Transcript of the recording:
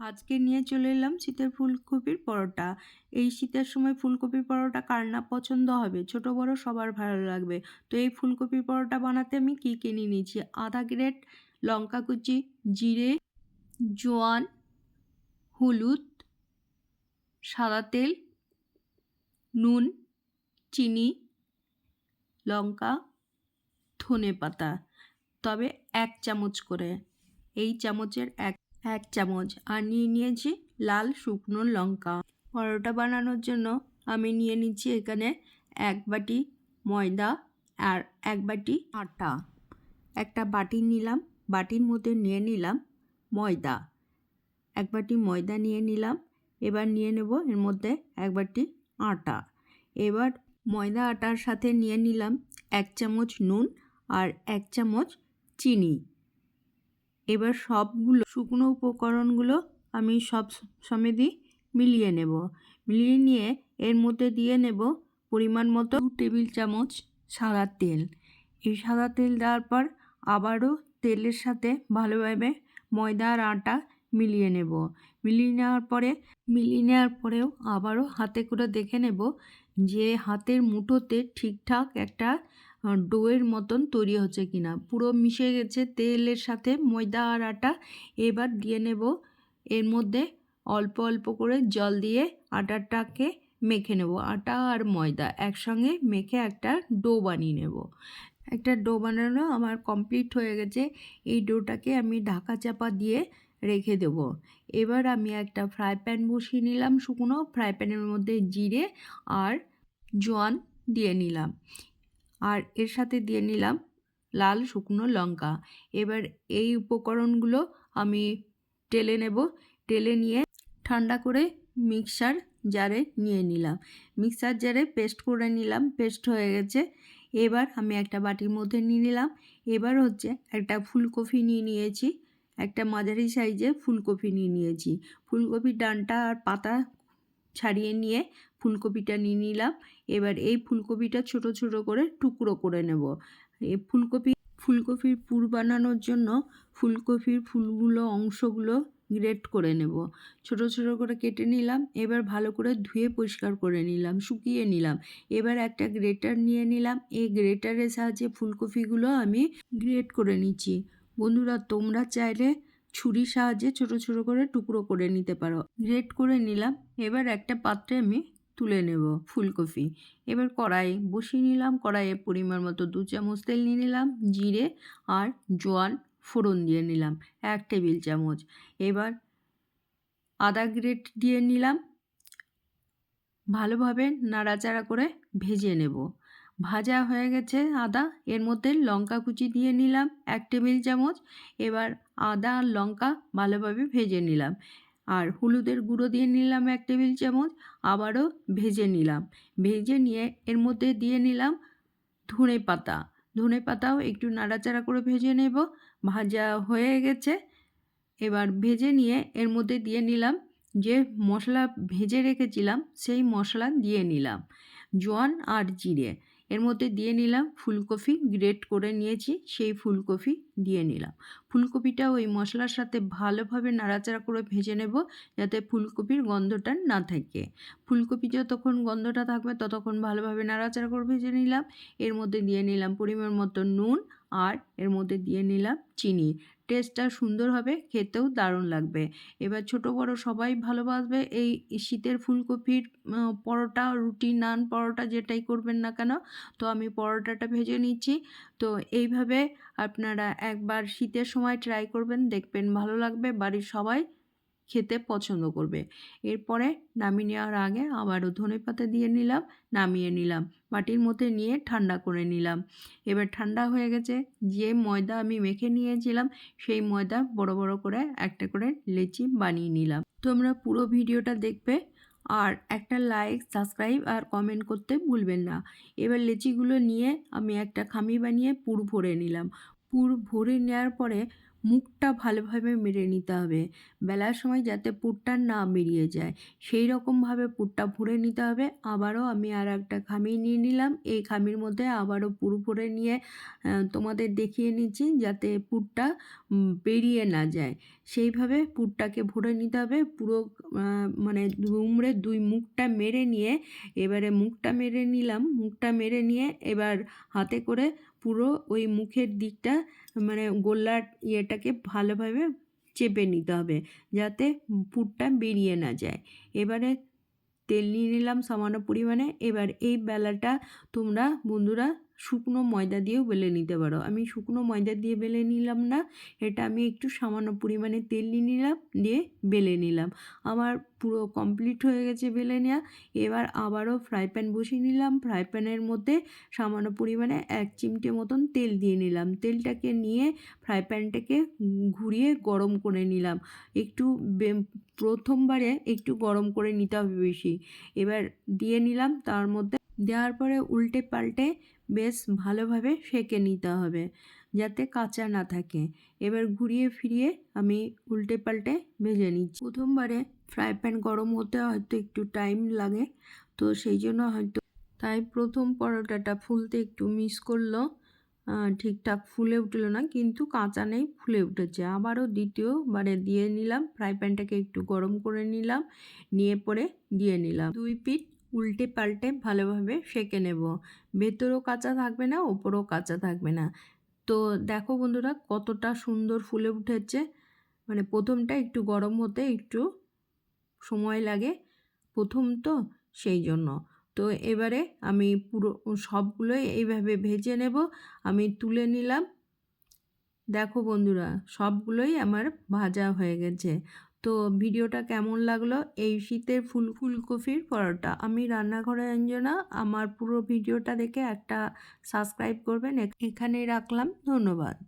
আজকে নিয়ে চলে এলাম শীতের ফুলকপির পরোটা। এই শীতের সময় ফুলকপির পরোটা কার না পছন্দ হবে? ছোট, বড় সবার ভালো লাগবে। তো এই ফুলকপির পরোটা বানাতে আমি কী কিনে নিয়েছি? আধা গ্রেট, লঙ্কা কুচি, জিরে, জোয়ান, হলুদ, সাদা তেল, নুন, চিনি, লঙ্কা, ধনে পাতা। তবে এক চামচ করে। এই চামচের এক এক চামচ। আর নিয়ে নিয়েছি লাল শুকনো লঙ্কা। পরোটা বানানোর জন্য আমি নিয়ে নিচ্ছি এখানে এক বাটি ময়দা আর এক বাটি আটা। একটা বাটি নিলাম, বাটির মধ্যে নিয়ে নিলাম ময়দা। এক বাটি ময়দা নিয়ে নিলাম, এবার নিয়ে নেব এর মধ্যে এক বাটি আটা। এবার ময়দা আটার সাথে নিয়ে নিলাম এক চামচ নুন আর এক চামচ চিনি। এবার সবগুলো শুকনো উপকরণগুলো আমি সব সমেতই মিলিয়ে নেব। মিলিয়ে নিয়ে এর মধ্যে দিয়ে নেব পরিমাণ মতো টেবিল চামচ সাদা তেল। এই সাদা তেল দেওয়ার পর আবারও তেলের সাথে ভালোভাবে ময়দা আর আটা মিলিয়ে নেব। মিলিয়ে নেওয়ার পরে, মিলিয়ে নেওয়ার পরেও আবারও হাতে করে দেখে নেব যে হাতের মুঠোতে ঠিকঠাক একটা ডোয়ের মতন তৈরি হচ্ছে কিনা। পুরো মিশে গেছে তেলের সাথে ময়দা আর আটা। এবার দিয়ে নেব এর মধ্যে অল্প অল্প করে জল দিয়ে আটাটাকে মেখে নেব। আটা আর ময়দা একসঙ্গে মেখে একটা ডো বানিয়ে নেব। একটা ডো বানানো আমার কমপ্লিট হয়ে গেছে। এই ডোটাকে আমি ঢাকা চাপা দিয়ে রেখে দেব। এবার আমি একটা ফ্রাই প্যান বসিয়ে নিলাম শুকনো। ফ্রাই প্যানের মধ্যে জিরে আর জোয়ান দিয়ে নিলাম। আর এর সাথে দিয়ে নিলাম লাল শুকনো লঙ্কা। এবার এই উপকরণগুলো আমি টেলে নেব। টেলে নিয়ে ঠান্ডা করে মিক্সার জারে নিয়ে নিলাম। মিক্সার জারে পেস্ট করে নিলাম, পেস্ট হয়ে গেছে। এবার আমি একটা বাটির মধ্যে নিয়ে নিলাম। এবার হচ্ছে একটা ফুলকপি নিয়ে নিয়েছি, একটা মাঝারি সাইজে ফুলকপি নিয়ে নিয়েছি। ফুলকপির ডানটা আর পাতা ছাড়িয়ে নিয়ে ফুলকপিটা নিয়ে নিলাম। এবার এই ফুলকপিটা ছোট ছোট করে টুকরো করে নেব। এই ফুলকপি, ফুলকপির পুর বানানোর জন্য ফুলকপির ফুলগুলো, অংশগুলো গ্রেট করে নেব। ছোট ছোট করে কেটে নিলাম। এবার ভালো করে ধুয়ে পরিষ্কার করে নিলাম, শুকিয়ে নিলাম। এবার একটা গ্রেটার নিয়ে নিলাম। এই গ্রেটারের সাহায্যে ফুলকপিগুলো আমি গ্রেট করে নিচ্ছি। বন্ধুরা, তোমরা চাইলে ছুরির সাহায্যে ছোট ছোট করে টুকরো করে নিতে পারো। গ্রেট করে নিলাম। এবার একটা পাত্রে আমি তুলে নেব ফুলকপি। এবার কড়াই বসিয়ে নিলাম। কড়াইয়ে পরিমাণ মতো দু চামচ তেল নিয়ে নিলাম, জিরে আর জোয়ান ফোড়ন দিয়ে নিলাম, এক টেবিল চামচ। এবার আদা গ্রেট দিয়ে নিলাম। ভালোভাবে নাড়াচাড়া করে ভেজে নেব। ভাজা হয়ে গেছে আদা। এর মধ্যে লঙ্কা কুচি দিয়ে নিলাম, এক টেবিল চামচ। এবার আদা আর লঙ্কা ভালোভাবে ভেজে নিলাম। আর হলুদের গুঁড়ো দিয়ে নিলাম এক টেবিল চামচ। আবারও ভেজে নিলাম। ভেজে নিয়ে এর মধ্যে দিয়ে নিলাম ধনে পাতা। ধনে পাতাও একটু নাড়াচাড়া করে ভেজে নেব। ভাজা হয়ে গেছে। এবার ভেজে নিয়ে এর মধ্যে দিয়ে নিলাম যে মশলা ভেজে রেখেছিলাম, সেই মশলা দিয়ে নিলাম। জোয়ান আর জিরে। এর মধ্যে দিয়ে নিলাম ফুলকপি গ্রেট করে নিয়েছি, সেই ফুলকপি দিয়ে নিলাম। ফুলকপিটা ওই মশলার সাথে ভালোভাবে নাড়াচাড়া করে ভেজে নেব, যাতে ফুলকপির গন্ধটা না থাকে। ফুলকপি যতক্ষণ গন্ধটা থাকবে, ততক্ষণ ভালোভাবে নাড়াচাড়া করে ভেজে নিলাম। এর মধ্যে দিয়ে নিলাম পরিমাণ মতো নুন আর এর মধ্যে দিয়ে নিলাম চিনি। টেস্টটা সুন্দর হবে, খেতেও দারুণ লাগবে। এবার ছোট বড় সবাই ভালোবাসবে এই শীতের ফুলকপির পরোটা, রুটি, নান পরোটা যেটাই করবেন না কেন। তো আমি পরোটাটা ভেজে নিচ্ছি। তো এইভাবে আপনারা একবার শীতের সময় ট্রাই করবেন, দেখবেন ভালো লাগবে। বাড়ির সবাই খেতে পছন্দ করবে। এরপরে নামিয়ে নেওয়ার আগে আবারও ধনে পাতা দিয়ে নিলাম, নামিয়ে নিলাম, বাটির মধ্যে নিয়ে ঠান্ডা করে নিলাম। এবার ঠান্ডা হয়ে গেছে, যে ময়দা আমি মেখে নিয়েছিলাম, সেই ময়দা বড় বড় করে একটা করে লেচি বানিয়ে নিলাম। তোমরা পুরো ভিডিওটা দেখবে আর একটা লাইক, সাবস্ক্রাইব আর কমেন্ট করতে ভুলবেন না। এবার লেচিগুলো নিয়ে আমি একটা খামি বানিয়ে পুর ভরে নিলাম। পুর ভরে নেওয়ার পরে মুখটা ভালোভাবে মেরে নিতে হবে। বেলার সময় যাতে পুরটা না বেরিয়ে যায়। সেই রকমভাবে পুরটা ভরে নিতে হবে। আবারও আমি আর একটা খামি নিয়ে নিলাম। এই খামির মধ্যে আবারও পুর ভরে নিয়ে তোমাদের দেখিয়ে নিচ্ছি যাতে পুরটা বেরিয়ে না যায়। সেইভাবে পুরটাকে ভরে নিতে হবে। পুরো মানে দুমড়ে দুই মুখটা মেরে নিয়ে, এবারে মুখটা মেরে নিলাম। মুখটা মেরে নিয়ে এবার হাতে করে পুরো ওই মুখের দিকটা মানে গোল্লার ইয়েটাকে ভালোভাবে চেপে নিতে হবে, যাতে পুরটা বেরিয়ে না যায়। এবারে তেল নিয়ে নিলাম সামান্য পরিমাণে। এবার এই বেলাটা তোমরা বন্ধুরা শুকনো ময়দা দিয়েও বেলে নিতে পারো। আমি শুকনো ময়দা দিয়ে বেলে নিলাম না, এটা আমি একটু সামান্য পরিমাণে তেল নিয়ে নিলাম, দিয়ে বেলে নিলাম। আমার পুরো কমপ্লিট হয়ে গেছে বেলে নেওয়া এবার আবারও ফ্রাই প্যান বসিয়ে নিলাম। ফ্রাই প্যানের মধ্যে সামান্য পরিমাণে এক চিমটে মতন তেল দিয়ে নিলাম। তেলটাকে নিয়ে ফ্রাই প্যানটাকে ঘুরিয়ে গরম করে নিলাম। একটু প্রথমবারে একটু গরম করে নিতে হবে বেশি। এবার দিয়ে নিলাম, তার মধ্যে দেওয়ার পরে উল্টে পাল্টে বেশ ভালোভাবে সেঁকে নিতে হবে যাতে কাঁচা না থাকে। এবার ঘুরিয়ে ফিরিয়ে আমি উল্টে পাল্টে ভেজে নিচ্ছি। প্রথমবারে ফ্রাই প্যান গরম হতে হয়তো একটু টাইম লাগে, তো সেই জন্য হয়তো তাই প্রথম পরোটাটা ফুলতে একটু মিস করল। ঠিকঠাক ফুলে উঠল না, কিন্তু কাঁচা নেই, ফুলে উঠেছে। আবারও দ্বিতীয়বারে দিয়ে নিলাম, ফ্রাই প্যানটাকে একটু গরম করে নিলাম, নিয়ে পরে দিয়ে নিলাম। দুই পিঠ উল্টে পাল্টে ভালোভাবে সেঁকে নেব। ভেতরও কাঁচা থাকবে না ওপরও কাঁচা থাকবে না। তো দেখো বন্ধুরা, কতটা সুন্দর ফুলে উঠেছে। মানে প্রথমটা একটু গরম হতে একটু সময় লাগে, প্রথম তো সেই জন্য। তো এবারে আমি পুরো সবগুলোই এইভাবে ভেজে নেব, আমি তুলে নিলাম। দেখো বন্ধুরা, সবগুলোই আমার ভাজা হয়ে গেছে। তো ভিডিওটা কেমন লাগল? এই শীতের ফুল ফুলকপির পরোটা। আমি রান্নাঘরে অঞ্জনা। আমার পুরো ভিডিওটা দেখে একটা সাবস্ক্রাইব করবেন। এখানেই রাখলাম। ধন্যবাদ।